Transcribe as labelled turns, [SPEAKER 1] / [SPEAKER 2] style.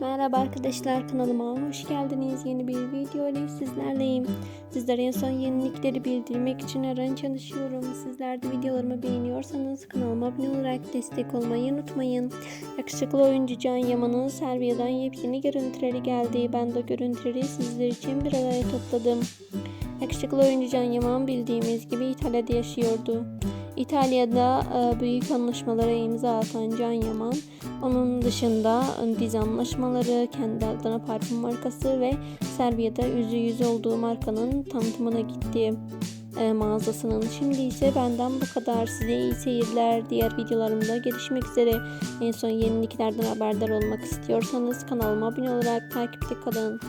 [SPEAKER 1] Merhaba arkadaşlar kanalıma hoş geldiniz. Yeni bir video ile sizlerleyim. Sizlere en son yenilikleri bildirmek için her an çalışıyorum. Sizler de videolarımı beğeniyorsanız kanalıma abone olarak destek olmayı unutmayın. Yakışıklı oyuncu Can Yaman'ın Serbia'dan yepyeni görüntüleri geldi. Ben de görüntüleri sizler için bir araya topladım. Yakışıklı oyuncu Can Yaman bildiğimiz gibi İtalya'da yaşıyordu. İtalya'da e, büyük anlaşmalara imza atan Can Yaman, onun dışında dizi anlaşmaları, kendi adına parfüm markası ve Serbia'da yüzü yüz olduğu markanın tanıtımına gitti e, mağazasının. Şimdi ise benden bu kadar. Size iyi seyirler. Diğer videolarımda görüşmek üzere. En son yeniliklerden haberdar olmak istiyorsanız kanalıma abone olarak takipte kalın.